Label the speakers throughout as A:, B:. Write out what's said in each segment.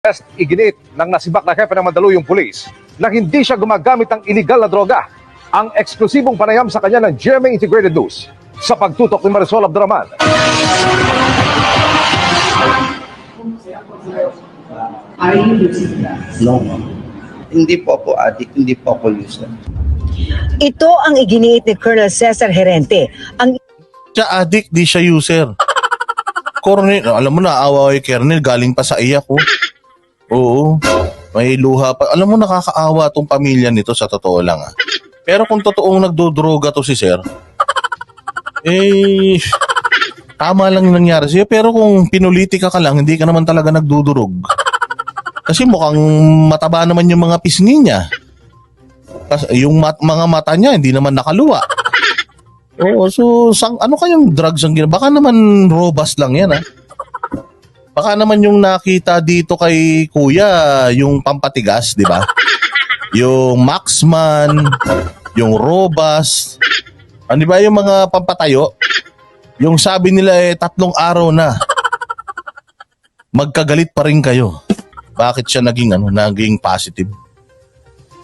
A: Test iginit ng nasibak na hepe ng Mandaluyong Police na hindi siya gumagamit ng illegal na droga. Ang eksklusibong panayam sa kanya ng GMA Integrated News sa pagtutok ni Marisol Abduraman.
B: Are you using drugs?
C: No, ma'am. Hindi po ako addict, hindi po ako user.
D: Ito ang iginiit ni Colonel Cesar Herente. Ang
E: siya addict, di siya user. Cornel, alam mo na, awa kay Kernel, galing pa sa iyak ko. Oo. May luha pa. Alam mo, nakakaawa tong pamilya nito sa totoo lang. Ah. Pero kung totoong nagdodroga to si Sir, eh, tama lang yung nangyari sa'yo. Pero kung pinulitika ka lang, hindi ka naman talaga nagdudurog. Kasi mukhang mataba naman yung mga pisngi niya. Kasi yung mat- mga mata niya, hindi naman nakaluwa. Oo, so sang, ano kayong drugs ang gina? Baka naman robust lang yan, ha? Baka naman yung nakita dito kay Kuya, yung pampatigas, di ba? Yung Maxman, yung robust, ano ba yung mga pampatayo? Yung sabi nila eh, tatlong araw na. Magkagalit pa rin kayo. Bakit siya naging ano, naging positive?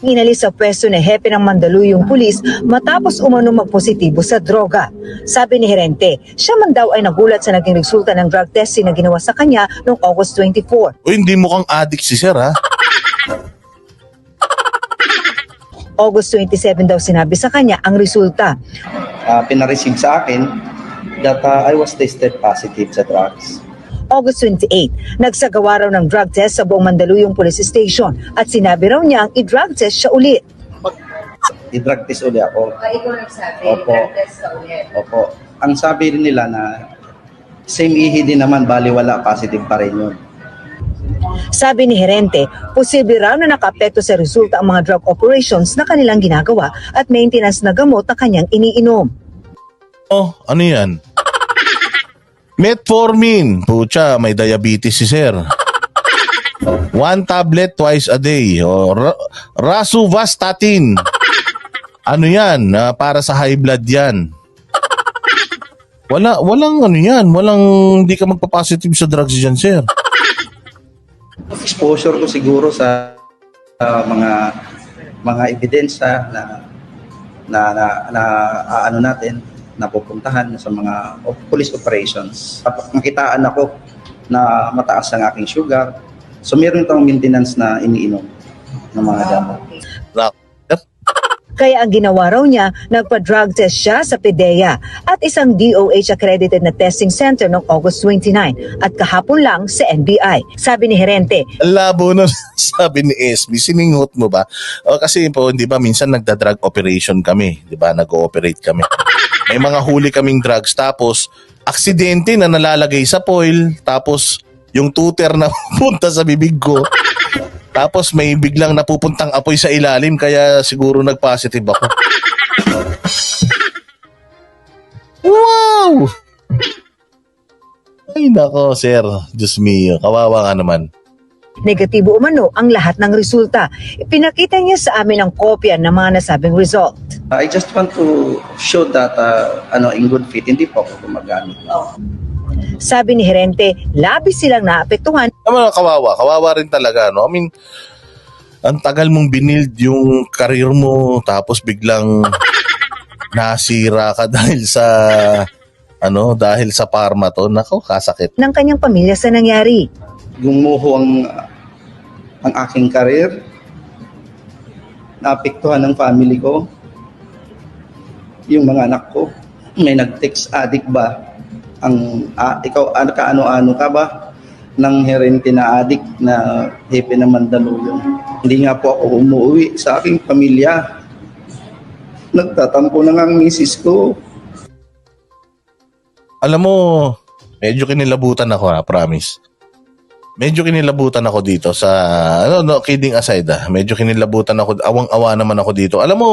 D: Inalis sa pwesto ni Hepe ng Mandaluyong Pulis matapos umano magpositibo sa droga. Sabi ni Herente, siya man daw ay nagulat sa naging resulta ng drug testing na ginawa sa kanya noong August 24.
E: O hindi mukhang addict si Sir, ha?
D: August 27 daw sinabi sa kanya ang resulta.
C: Uh, pinareceive sa akin that uh, I was tested positive sa drugs.
D: August 28, nagsagawa raw ng drug test sa buong Mandaluyong Police Station at sinabi raw niya ang i-drug test siya ulit.
C: I-drug test uli ako.
B: ikaw nagsabi,
C: Opo.
B: test ka ulit.
C: Opo. Ang sabi rin nila na same ihi din naman, bali wala, positive pa rin yun.
D: Sabi ni Herente, posible raw na nakapekto sa resulta ang mga drug operations na kanilang ginagawa at maintenance na gamot na kanyang iniinom.
E: Oh, ano yan? Metformin. Pucha, may diabetes si sir. One tablet twice a day. O, ra- rasuvastatin. Ano yan? Ah, para sa high blood yan. Wala, walang ano yan. Walang, hindi ka magpa-positive sa drugs dyan, sir.
C: Exposure ko siguro sa uh, mga mga ebidensya na na, na, na ah, ano natin napupuntahan sa mga op- police operations. Kapag Nakitaan ako na mataas ang aking sugar. So meron itong maintenance na iniinom ng mga gamot.
D: Kaya ang ginawa raw niya, nagpa-drug test siya sa PDEA at isang DOH accredited na testing center noong August 29 at kahapon lang sa NBI. Sabi ni Herente,
E: Labo na sabi ni SB, siningot mo ba? O, kasi po, di ba, minsan nagda-drug operation kami. Di ba, nag-ooperate kami. May mga huli kaming drugs, tapos aksidente na nalalagay sa foil, tapos yung tuter na punta sa bibig ko, tapos may biglang napupuntang apoy sa ilalim, kaya siguro nag-positive ako. Wow! Ay nako, sir. Diyos mio, kawawa nga naman.
D: negatibo umano ang lahat ng resulta. Ipinakita niya sa amin ang kopya ng mga nasabing result.
C: I just want to show that uh, ano in good faith hindi po ako gumagamit.
D: Sabi ni Herente, labis silang naapektuhan
E: Naman kawawa, kawawa rin talaga, no? I mean, ang tagal mong binild yung karir mo, tapos biglang nasira ka dahil sa, ano, dahil sa parma to. Nako, kasakit.
D: ng kanyang pamilya sa nangyari.
C: Gumuho ang ang aking karir. Naapektuhan ng family ko. Yung mga anak ko. May nag-text addict ba? Ang ah, ikaw ano ka ano-ano ka ba? ng herente na addict na hepe na Mandaluyong. Hindi nga po ako umuwi sa aking pamilya. Nagtatampo na nga ang misis ko.
E: Alam mo, medyo kinilabutan ako ha, promise. Medyo kinilabutan ako dito sa, ano, no, kidding aside ah, medyo kinilabutan ako, awang-awa naman ako dito. Alam mo,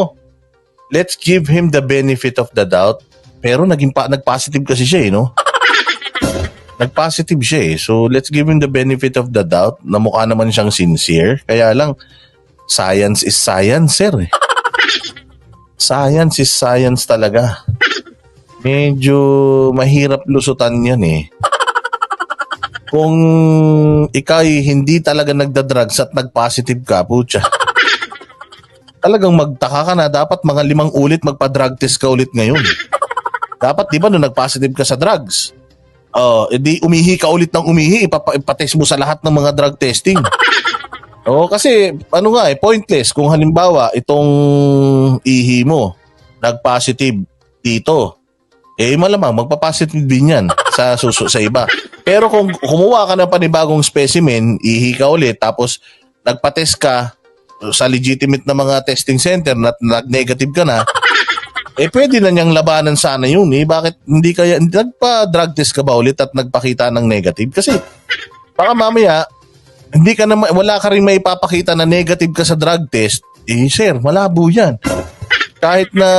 E: let's give him the benefit of the doubt. Pero naging pa, nag-positive kasi siya eh, no? Nag-positive siya eh. So, let's give him the benefit of the doubt na mukha naman siyang sincere. Kaya lang, science is science, sir. eh. Science is science talaga. Medyo mahirap lusutan yan eh. kung ikay hindi talaga nagda-drugs at nag-positive ka, putya. Talagang magtaka ka na, dapat mga limang ulit magpa-drug test ka ulit ngayon. Dapat, di ba, nung nag-positive ka sa drugs, oh, edi umihi ka ulit ng umihi, ipapa- ipatest mo sa lahat ng mga drug testing. Oo, kasi ano nga eh, pointless. Kung halimbawa, itong ihi mo, nag-positive dito, eh malamang magpa-positive din yan sa suso sa iba. Pero kung kumuha ka ng panibagong specimen, ihi ka ulit, tapos nagpa-test ka sa legitimate na mga testing center na nag-negative ka na, eh pwede na niyang labanan sana yun eh. Bakit hindi kaya, nagpa-drug test ka ba ulit at nagpakita ng negative? Kasi baka mamaya, hindi ka na, wala ka rin may papakita na negative ka sa drug test, eh sir, malabo yan. Kahit na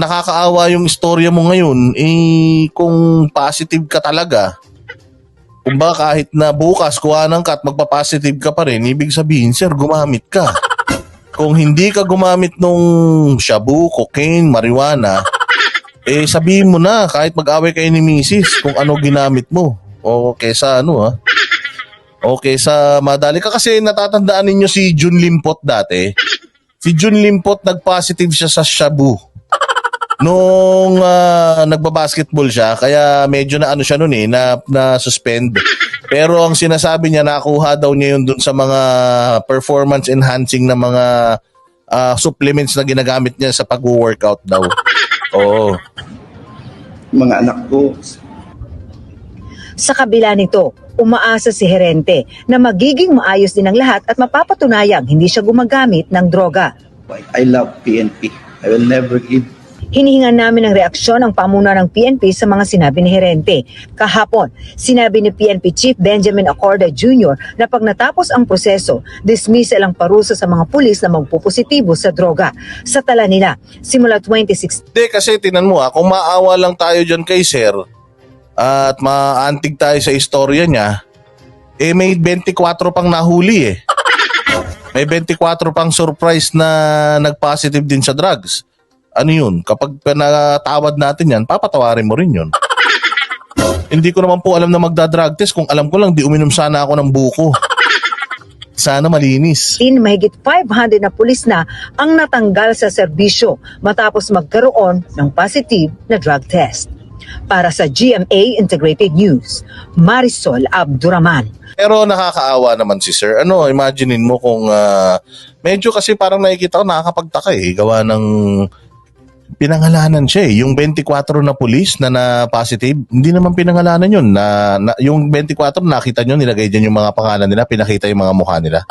E: nakakaawa yung istorya mo ngayon, eh kung positive ka talaga, kung ba kahit na bukas kuhanan ka at magpa-positive ka pa rin, ibig sabihin, sir, gumamit ka. Kung hindi ka gumamit nung shabu, cocaine, marijuana, eh sabihin mo na kahit mag-away kayo ni misis kung ano ginamit mo. O kesa ano ha. Okay, sa madali ka kasi natatandaan ninyo si Jun Limpot dati. Si Jun Limpot nag-positive siya sa shabu. Nung ah, nagbabasketball siya, kaya medyo na ano siya noon eh, na, na suspend. Pero ang sinasabi niya, nakuha daw niya yun dun sa mga performance enhancing na mga ah, supplements na ginagamit niya sa pag-workout daw. Oo.
C: Mga anak ko,
D: Sa kabila nito, umaasa si Herente na magiging maayos din ang lahat at mapapatunayang hindi siya gumagamit ng droga.
C: I love PNP. I will never give
D: Hinihingan namin ng reaksyon ang pamuna ng PNP sa mga sinabi ni Herente. Kahapon, sinabi ni PNP Chief Benjamin Acorda Jr. na pag natapos ang proseso, dismissal ang parusa sa mga pulis na magpupositibo sa droga. Sa tala nila, simula 2016
E: Hindi, kasi tinan mo ah, kung maawa lang tayo dyan kay Sir at maantig tayo sa istorya niya, eh may 24 pang nahuli eh. May 24 pang surprise na nag-positive din sa drugs. Ano yun? Kapag pinatawad natin yan, papatawarin mo rin yun. Hindi ko naman po alam na magda-drug test. Kung alam ko lang, di uminom sana ako ng buko. Sana malinis.
D: mahigit 500 na pulis na ang natanggal sa serbisyo matapos magkaroon ng positive na drug test. Para sa GMA Integrated News, Marisol Abduraman.
E: Pero nakakaawa naman si Sir. Ano, imaginein mo kung ah, medyo kasi parang nakikita ko nakakapagtaka eh. Gawa ng pinangalanan siya eh. Yung 24 na pulis na na positive, hindi naman pinangalanan yun. Na, na, yung 24 nakita nyo, nilagay dyan yung mga pangalan nila, pinakita yung mga mukha nila.